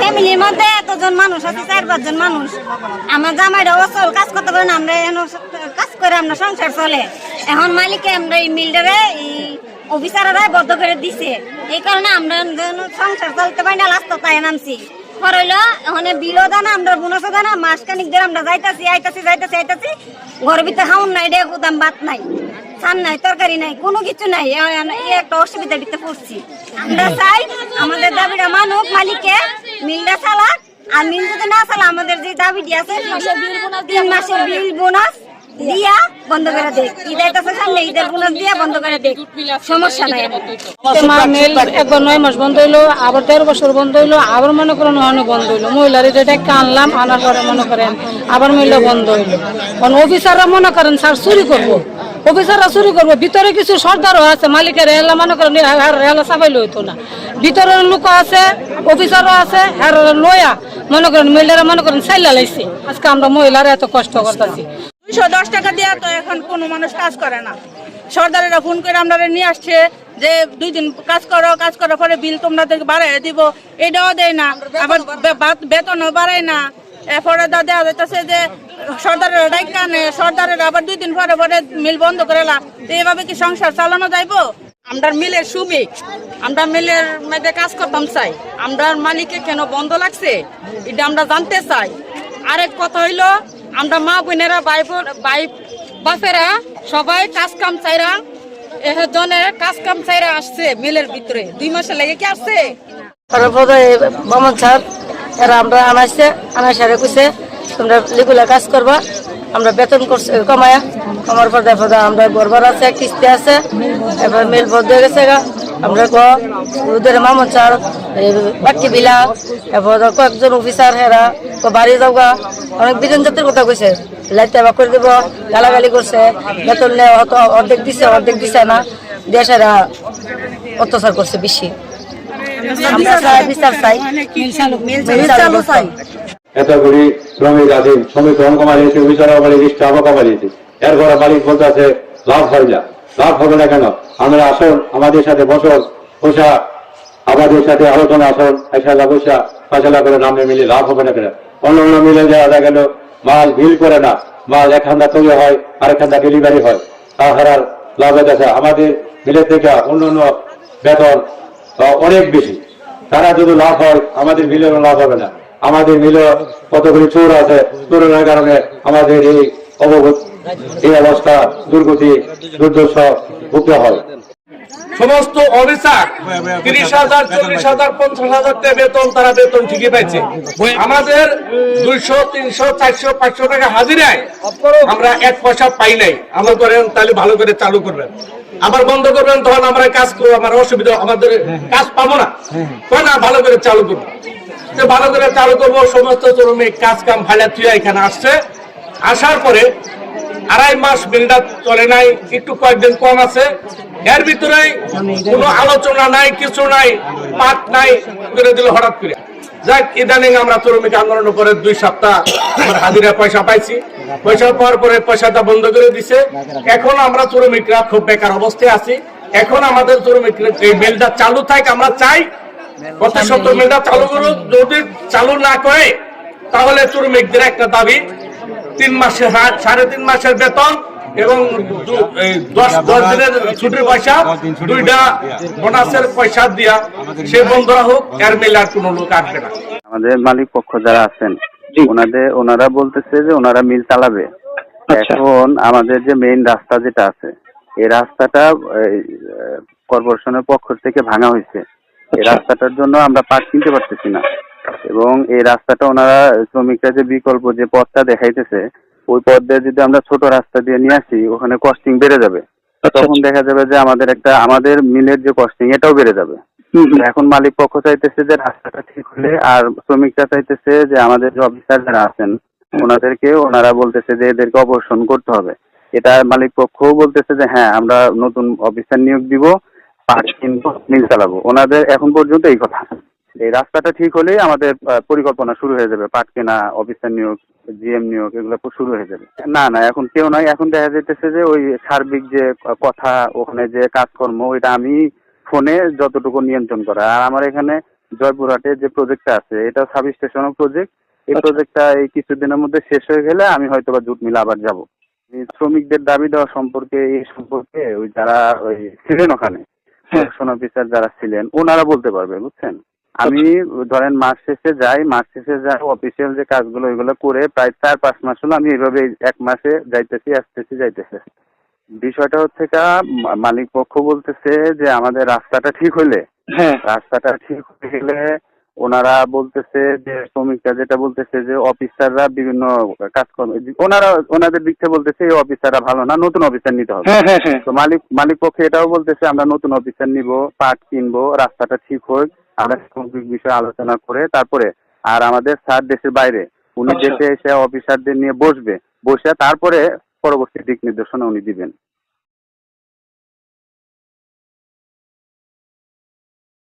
ফ্যামিলির মধ্যে এতজন মানুষ আছে, চার পাঁচজন মানুষ। আমার জামাইরা অচল, কাজ করতে পারেন আমরা এখন কাজ করে আমরা সংসার চলে। এখন মালিকে আমরা এই মিলটারে, এই অফিসাররা বদ্ধ করে দিছে। এই কারণে আমরা সংসার চলতে পারি না লাস্ট তাই নামছি। হরইল ওখানে বিলও দানা, আমরা বোনাসও দানা মাস খানিক ধরে আমরা যাইতাছি, আইতাছি যাইতাছি, আইতাছি। ঘরের ভিতরে খাউন নাই ডে দাম ভাত নাই। চান নাই, তরকারি নাই, কোনো কিছু নাই। এই একটা অসুবিধার ভিতরে পড়ছি। আমরা চাই আমাদের দাবিটা মানুক, মালিকে, মিলটা চালাক, আর মিল যদি না চালা আমাদের যে দাবিটি আছে, তিন মাসের বিল বোনাস। দিয়া বন্ধ করে দেখ ঈদ আইতাছে সামনে ঈদের বোনাস দিয়া বন্ধ করে দেখ সমস্যা নাই। একবার নয় মাস বন্ধ হইল, আবার তেরো বছর বন্ধ হইল, আবার মনে করেন অনেক বন্ধ হইল। মহিলার এটা একটা আনলাম, আনার পরে মনে করেন আবার মিলটা বন্ধ হইল। কারণ অফিসাররা মনে করেন, স্যার, চুরি করব। অফিসাররা চুরি করব। ভিতরে কিছু সর্দারও আছে, মালিকের এলা মনে করেন হেলা সাফাইলে হইতো না। ভিতরের লোক আছে অফিসারও আছে হ্যাঁ লয়া। মনে করেন, মহিলারা মনে করেন সাইলা লাইছে। আজকে আমরা মহিলারা এত কষ্ট করতেছি। দুইশো দশ টাকা দেওয়া তো এখন কোনো মানুষ কাজ করে না। সর্দারেরা ফোন করে আমরা নিয়ে আসছে যে দুই দিন কাজ করো কাজ করার পরে বিল তোমাদেরকে বাড়াই দিব। এটাও দেয় না। আবার বেতনও বাড়ায় না। এরপরে দেওয়া যাইতেছে যে সর্দারের ডাইকা নে সর্দারের আবার দুই দিন পরে পরে মিল বন্ধ করে লা তো এভাবে কি সংসার চালানো যাইবো? আমরা মিলের শ্রমিক আমরা মিলের মধ্যে কাজ করতাম চাই। আমরা মালিকে কেন বন্ধ লাগছে? এটা আমরা জানতে চাই। আরেক কথা হইল আমরা মা বোনেরা, ভাই ভাই বাপেরা সবাই কাজ কাম চাইরা এজনে কাজ কাম চাইরা আসছে মিলের ভিতরে। দুই মাসে লেগে কি আসছে? তারপরে মামন স্যার এরা আমরা আনাইছে, আনাইসারে কইছে, তোমরা রেগুলার কাজ করবা, আমরা বেতন করছে, কমায়া, কমার পর দেখো আমরা গরবার আছে, কিস্তি আছে, এবার মিল বন্ধ হয়ে গেছে গা। আমরা ক ওদের মামন স্যার বাকি বিলা এরপর কয়েকজন অফিসার হেরা বাড়ি যাও গা অনেক বিজন জাতির কথা কইছে। লাইট বা করে দিব গালাগালি করছে বেতন নেওয়া হতো অর্ধেক দিছে অর্ধেক দিছে না। দেশেরা অত্যাচার করছে বেশি। আমরা চাই বিচার চাই। মিল চালু চাই। এত করি শ্রমিক আছে শ্রমিক কম কমাইছে অফিসারও কমাইছে স্টাফও কমাইছে মালিক বলতে আছে লাভ হয় না। লাভ হবে না কেন? আমরা আসুন, আমাদের সাথে বসুন, বসা। আমাদের সাথে আলোচনা আসুন, একসাথে বসা। ফসলা করে নামে মিলে লাভ হবে না কেন? অন্য অন্য মিলে যাওয়া গেল মাল বিল করে না। মাল একখানটা তৈরি হয় আরেকখানটা ডেলিভারি হয়। তাছাড়া লাভ হইতেছে আমাদের মিলের থেকে অন্য অন্য বেতন অনেক বেশি। তারা যদি লাভ হয়, আমাদের মিলেরও লাভ হবে না। আমাদের মিলে কতগুলি চোর আছে। চোরের কারণে আমাদের এই অবগত এই অবস্থা দুর্গতি, দুর্দশা ভুগতে হয়। সমস্ত অফিসার তিরিশ হাজার, চল্লিশ হাজার, পঞ্চাশ হাজার বেতন, তারা বেতন ঠিকই পাইছে। আমাদের দুইশো, তিনশো, চারশো, পাঁচশো টাকা হাজিরায় আমরা এক পয়সা পাই নাই। আমরা করেন, তাহলে ভালো করে চালু করবেন। আবার বন্ধ করবেন, তখন আমরা কাজ করব আমার অসুবিধা, আমাদের কাজ পাবো না। তখন না ভালো করে চালু করব। তো ভালো করে চালু করব, সমস্ত শ্রমিক কাজ কাম ফাইলা তুই এখানে আসছে। আসার পরে আড়াই মাস বিলটা চলে নাই, একটু কয়েকদিন কম আছে। এর ভিতরে কোনো আলোচনা নাই, কিছু নাই পাঠ নাই, করে দিল হঠাৎ করে। যাক, ইদানিং আমরা শ্রমিক আন্দোলনের পরে দুই সপ্তাহ হাজিরা পয়সা পাইছি। পয়সা পাওয়ার পরে পয়সাটা বন্ধ করে দিছে। এখন আমরা শ্রমিকরা খুব বেকার অবস্থায় আছি। এখন আমাদের শ্রমিক এই বিলটা চালু থাক, আমরা চাই প্রতি সপ্তাহ মিলটা চালু করুক। যদি চালু না করে, তাহলে শ্রমিকদের একটা দাবি তিন মাসের সাড়ে তিন মাসের বেতন এবং দশ দশ দিনের ছুটির পয়সা দুইটা বোনাসের পয়সা দিয়া সে বন্ধ হোক এর মেলে আর কোনো লোক আসবে না। আমাদের মালিক পক্ষ যারা আছেন ওনাদের ওনারা বলতেছে যে ওনারা মিল চালাবে। এখন আমাদের যে মেইন রাস্তা যেটা আছে এই রাস্তাটা কর্পোরেশনের পক্ষ থেকে ভাঙা হয়েছে। এই রাস্তাটার জন্য আমরা পাট কিনতে পারতেছি না। এবং এই রাস্তাটা ওনারা শ্রমিকরা যে বিকল্প যে পথটা দেখাইতেছে ওই পথ দিয়ে যদি আমরা ছোট রাস্তা দিয়ে নিয়ে আসি ওখানে কস্টিং বেড়ে যাবে। তখন দেখা যাবে যে আমাদের একটা আমাদের মিলের যে কস্টিং এটাও বেড়ে যাবে। এখন মালিক পক্ষ চাইতেছে যে রাস্তাটা ঠিক হলে আর শ্রমিকরা চাইতেছে যে আমাদের যে অফিসার যারা আছেন ওনাদেরকে ওনারা বলতেছে যে এদেরকে অবসর করতে হবে। এটা মালিক পক্ষও বলতেছে যে হ্যাঁ আমরা নতুন অফিসার নিয়োগ দিব পাট কিনবো মিল চালাবো। ওনাদের এখন পর্যন্ত এই কথা। এই রাস্তাটা ঠিক হলেই আমাদের পরিকল্পনা শুরু হয়ে যাবে। পাট কেনা অফিসার নিয়োগ জিএম নিয়োগ এগুলো শুরু হয়ে যাবে। না না এখন কেউ নয় এখন দেখা যাইতেছে যে ওই সার্বিক যে কথা ওখানে যে কাজকর্ম ওইটা আমি ফোনে যতটুকু নিয়ন্ত্রণ করা। আর আমার এখানে জয়পুরহাটে যে প্রজেক্টটা আছে এটা সাব স্টেশনের প্রজেক্ট এই প্রজেক্টটা এই কিছুদিনের মধ্যে শেষ হয়ে গেলে আমি হয়তো বা জুট মিলে আবার যাব। শ্রমিকদের দাবি দেওয়া সম্পর্কে এই সম্পর্কে ওই যারা ওই ছিলেন ওখানে অফিসার যারা ছিলেন ওনারা বলতে পারবে বুঝছেন? আমি ধরেন মাস শেষে যাই মাস শেষে যাই অফিসিয়াল যে কাজগুলো ওইগুলো করে প্রায় চার পাঁচ মাস হলো আমি এইভাবে এক মাসে যাইতেছি আসতেছি যাইতেছি। বিষয়টা হচ্ছে কা মালিক পক্ষ বলতেছে যে আমাদের রাস্তাটা ঠিক হইলে হ্যাঁ। রাস্তাটা ঠিক হয়ে গেলে ওনারা বলতেছে যে শ্রমিকরা যেটা বলতেছে যে অফিসাররা বিভিন্ন কাজকর্ম ওনারা ওনাদের দিক থেকে বলতেছে এই অফিসাররা ভালো না নতুন অফিসার নিতে হবে। হ্যাঁ হ্যাঁ তো মালিক মালিক পক্ষে এটাও বলতেছে আমরা নতুন অফিসার নিব পার্ট কিনবো রাস্তাটা ঠিক হোক। আমরা সামগ্রিক বিষয়ে আলোচনা করে তারপরে আর আমাদের স্যার দেশের বাইরে উনি আচ্ছা। দেশে এসে অফিসারদের নিয়ে বসবে বসে তারপরে পরবর্তী দিক নির্দেশনা উনি দিবেন